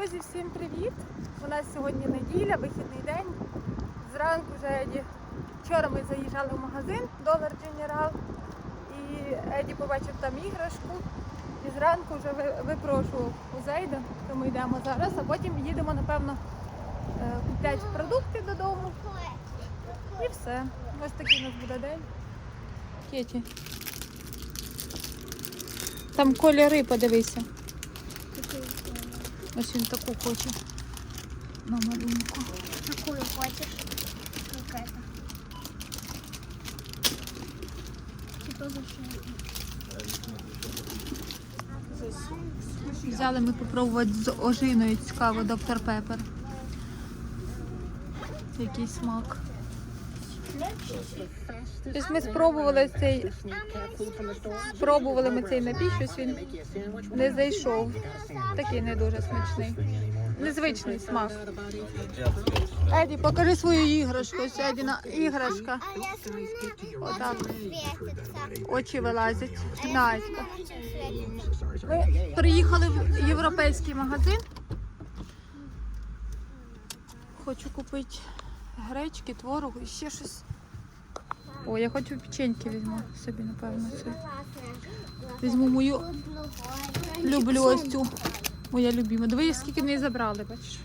Друзі, всім привіт! У нас сьогодні неділя, вихідний день. Зранку вже Еді. Вчора ми заїжджали в магазин Dollar General і Еді побачив там іграшку. І зранку вже випрошував у Зейда, тому йдемо зараз, а потім їдемо, напевно, е, купляти продукти додому. І все. Ось такий у нас буде день. Кеті. Там кольори, подивися. Ось він таку хоче. На малюнку. Какую хочешь? Как это? Типа зашей. Взяли ми попробувати з ожиною цікаво доктор Пепер. Який смак. Тобто ми спробували цей, спробували ми цей напій, щось він не зайшов. Такий не дуже смачний. Незвичний смак. Еді, покажи свою іграшку. Ось Едіна іграшка. Отак. Очі вилазять. Настя. Ми приїхали в європейський магазин. Хочу купити гречки, творог і ще щось. О, я хочу печеньки візьму собі, напевно. Це. Візьму мою люблю ось цю. Моя любима. Диви, скільки ми забрали, бачиш.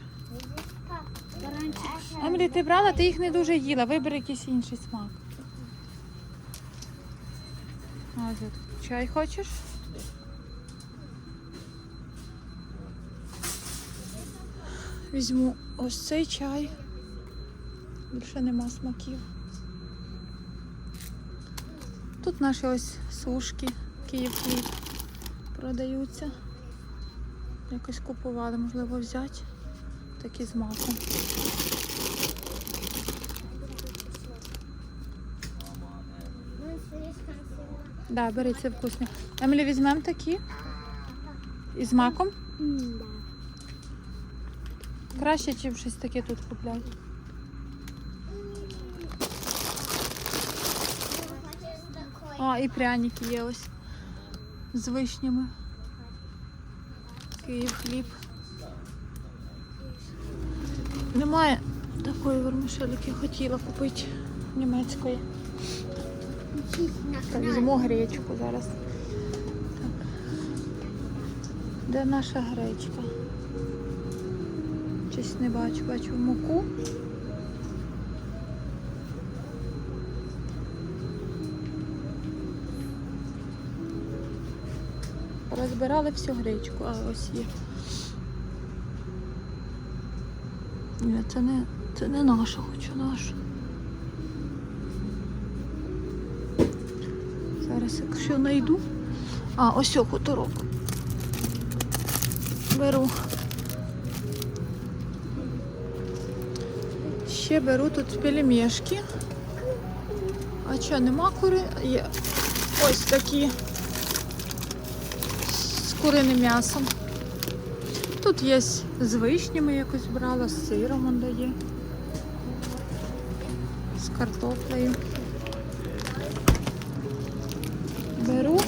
Емілі, ти брала, ти їх не дуже їла. Вибери якийсь інший смак. А, тут чай хочеш? Візьму ось цей чай. Більше нема смаків. Тут наші ось сушки, Київ хліб продаються. Якось купували, можливо, взяти. Такі з маком. Да, бери, це вкусні. Емілі, візьмемо такі. І з маком. Краще, чим щось таке тут купляти. А, і пряники є ось з вишнями. Київ хліб. Немає такої вермишелі, як я хотіла купити німецької. Так, гречку зараз. Так. Де наша гречка? Щось не бачу, бачу муку. Розбирали всю гречку, а ось є. Це не, це не наша, хочу нашу. Зараз, якщо знайду. А, ось хуторок. Беру. Ще беру тут пельмешки. А що, нема кури? Є ось такі куриним м'ясом. Тут є з вишнями якось брала, з сиром он дає. З картоплею. Беру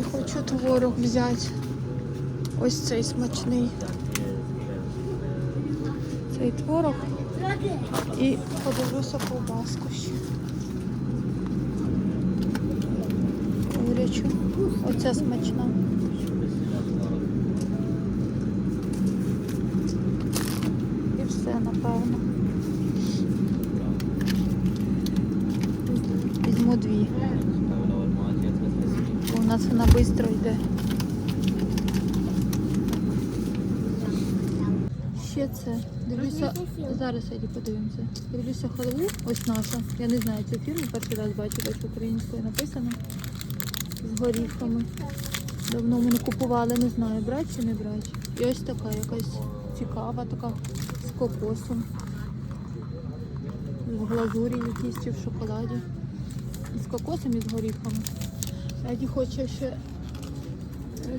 і хочу творог взяти. Ось цей смачний. Цей творог. І подивлюся ковбаску ще. Курячу. Оця смачна. І все, напевно. Візьму дві. Бо у нас вона швидко йде. Ще це. Дивлюся, зараз Еді подивимося. Дивлюся халву, ось наша. Я не знаю цю фірму, перший раз бачу, бачу українською написано. З горіхами. Давно ми не купували, не знаю, брати чи не брати. І ось така якась цікава, така з кокосом. В глазурі якійсь чи в шоколаді. І з кокосом і з горіхами. Еді хоче ще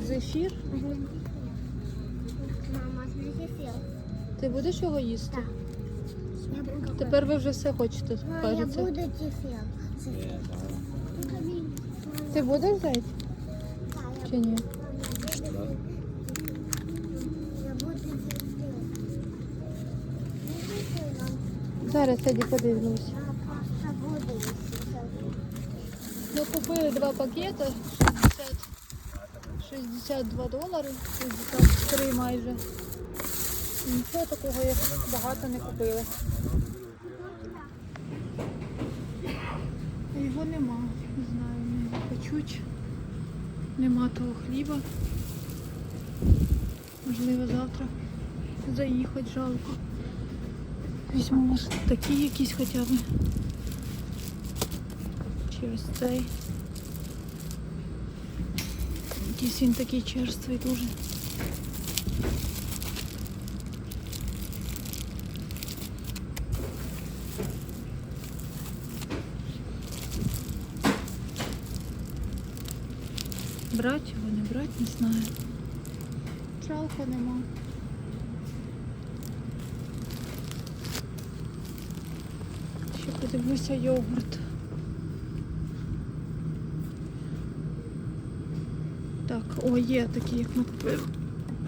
зефір. Мама, смотри, Ти будеш його їсти? Так. Тепер ви вже все хочете, Мам, я кажеться. буду тефил. Ти будеш зайти? Чи ні? Зараз тоді подивлюсь. Ми купили два пакети 60, 62 долари, 63 майже. Нічого такого я багато не купили. Не. Нема того хліба. Можливо, завтра заїхати жалко. Візьму може такі якісь хоча б. Чи ось цей. Якийсь він такий черствий дуже. Брать його, не брать, не знаю. Жалко нема. Ще подивлюся йогурт. Так, о, є такі, як ми.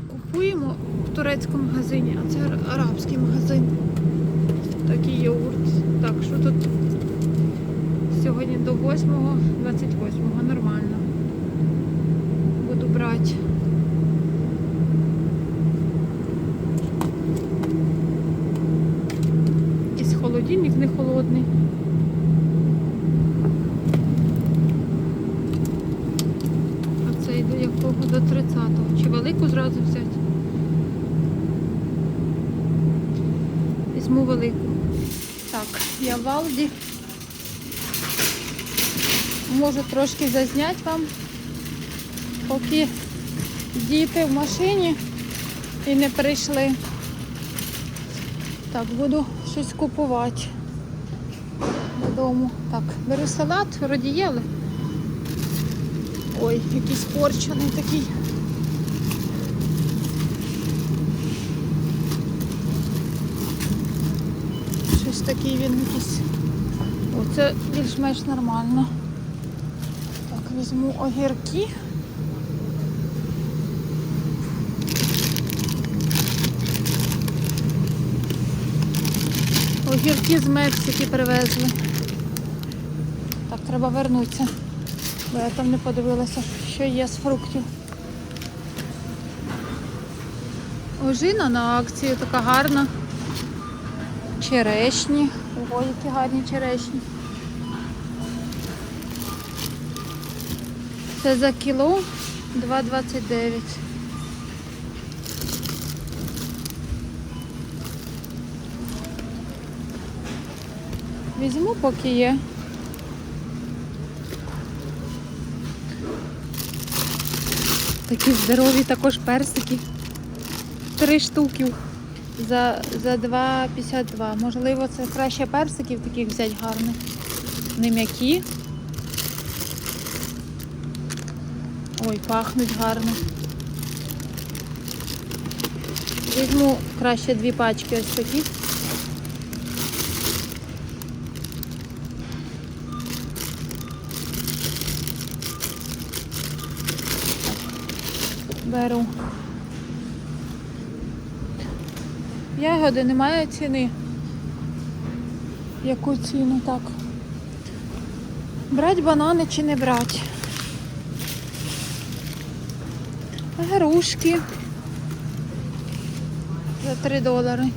Купуємо в турецькому магазині, а це арабський магазин. Такий йогурт. Так, що тут сьогодні до 8-го, 28-го, нормально. Брати. Якийсь холодильник не холодний. А це йде якого до 30-го. Чи велику зразу взяти? Візьму велику. Так, я в Алді. Можу трошки зазняти вам, поки діти в машині і не прийшли. Так, буду щось купувати додому. Так, беру салат, вроді Ой, якийсь порчений такий. Щось такий він якийсь. Оце більш-менш нормально. Так, візьму огірки. Огірки з Мексики привезли. Так, треба вернутися. Бо я там не подивилася, що є з фруктів. Ожина на акції така гарна. Черешні. Ого, які гарні черешні. Це за кіло 2,29. Візьму, поки є. Такі здорові також персики. Три штуки за, за 2,52. Можливо, це краще персиків таких взяти гарних. Не м'які. Ой, пахнуть гарно. Візьму краще дві пачки ось такі. Беру. Ягоди немає ціни. Яку ціну так? Брать банани чи не брать? Грушки. За 3 долари.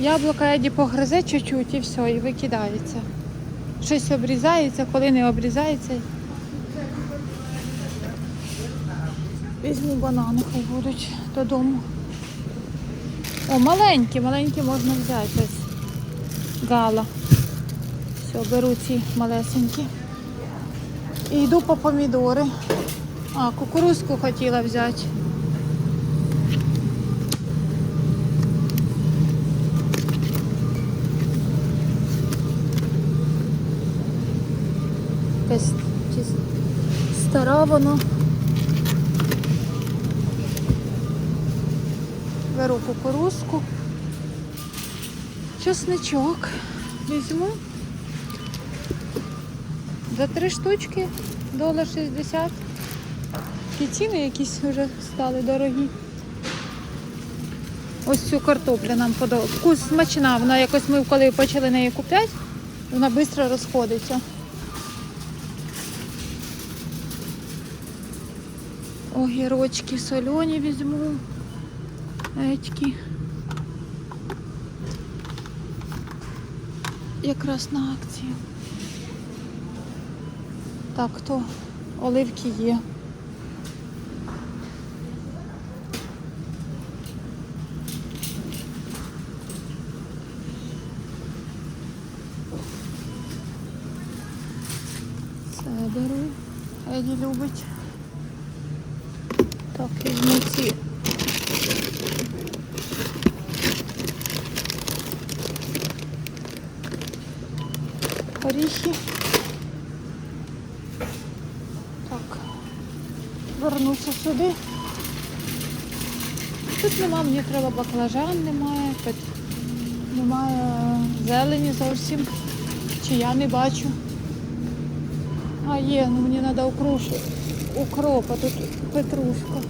Яблука Еді погризе чуть-чуть і все, і викидається. Щось обрізається, коли не обрізається. Візьму банани, хай будуть додому. О, маленькі, маленькі можна взяти. Ось гала. Все, беру ці малесенькі. І йду по помідори. А, кукурузку хотіла взяти. Якась стара вона. Беру кукурузку. Чесничок візьму. За три штучки долар 60. І ціни якісь вже стали дорогі. Ось цю картоплю нам подобається. Вкус смачна, вона якось ми коли почали неї купляти, вона швидко розходиться. Огірочки солені візьму. Етькі. Якраз на акції. Так, то оливки є. Це беру. Еді любить. Так, візьму ці. Оріхи. Так. Вернуся сюди. Тут нема, мені треба баклажан, немає, немає зелені зовсім. Чи я не бачу. А є, ну мені треба укрушу. Укроп, а тут петрушка.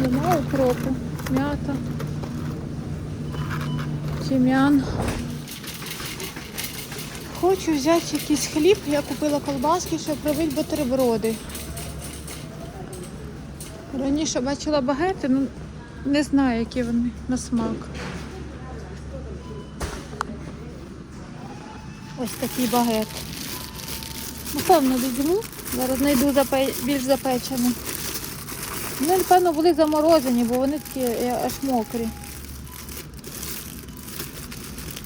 Нема укропу. М'ята. Тім'ян. Хочу взяти якийсь хліб. Я купила колбаски, щоб робити бутерброди. Раніше бачила багети, ну не знаю, які вони на смак. Ось такий багет. Напевно, візьму. Зараз знайду більш запечений. Вони, напевно, були заморозені, бо вони такі е, аж мокрі.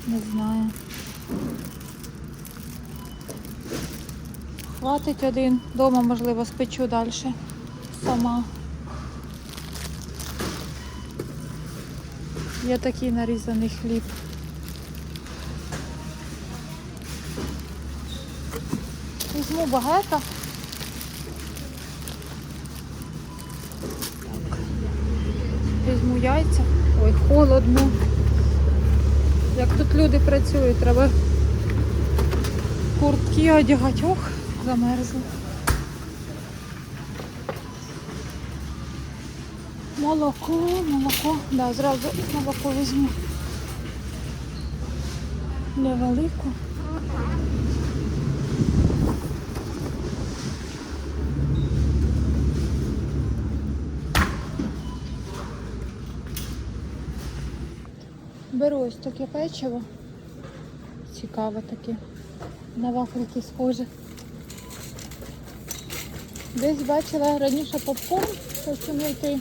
Не знаю. Хватить один. Дома, можливо, спечу далі. Сама. Є такий нарізаний хліб. Візьму багато. Візьму яйця. Ой, холодно. Як тут люди працюють, треба куртки одягати. Ох, замерзли. Молоко, молоко. Да, зразу молоко візьму. Невелику. Беру ось таке печиво. Цікаве таке. На вафельки схоже. Десь бачила раніше попкорн, хочу знайти.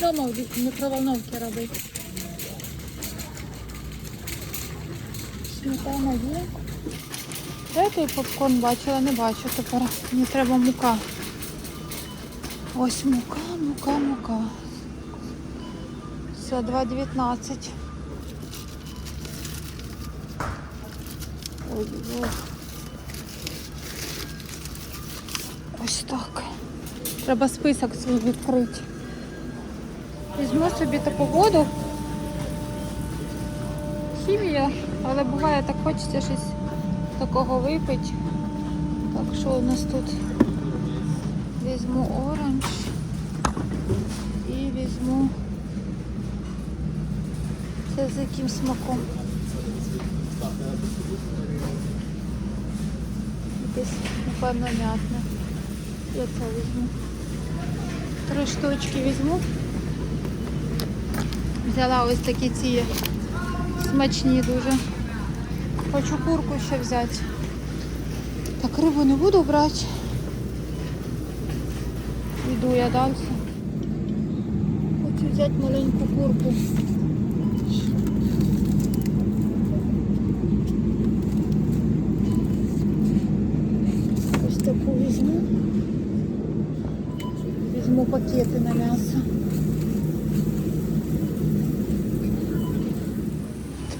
Дома в мікроволновці робити. Сметана є. Де попкорн бачила, не бачу тепер. Мені треба мука. Ось мука, мука, мука. Все, 2,19. Ой, ой. Ось так. Треба список свій відкрити. Візьму собі таку воду. Хімія, але буває так хочеться щось такого випити. Так, що у нас тут? Візьму оранж і візьму. Це з яким смаком? Якесь, напевно, м'ятне. Я це візьму. Три штучки візьму. Взяла ось такі ці смачні дуже. Хочу курку ще взяти. Так, рибу не буду брати. Йду я далі. Хочу взяти маленьку курку. Ось таку візьму. Візьму пакети на м'ясо.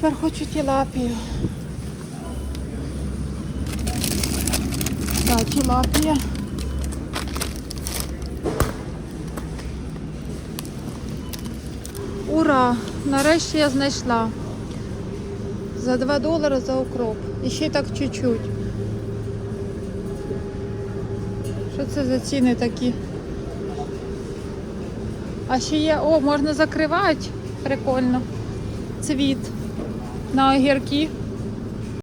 Тепер хочу тілапію. Так, тілапія. Ура! Нарешті я знайшла. За 2 долари за укроп. І ще так чуть-чуть. Що це за ціни такі? А ще є, о, можна закривати. Прикольно. Цвіт на огірки.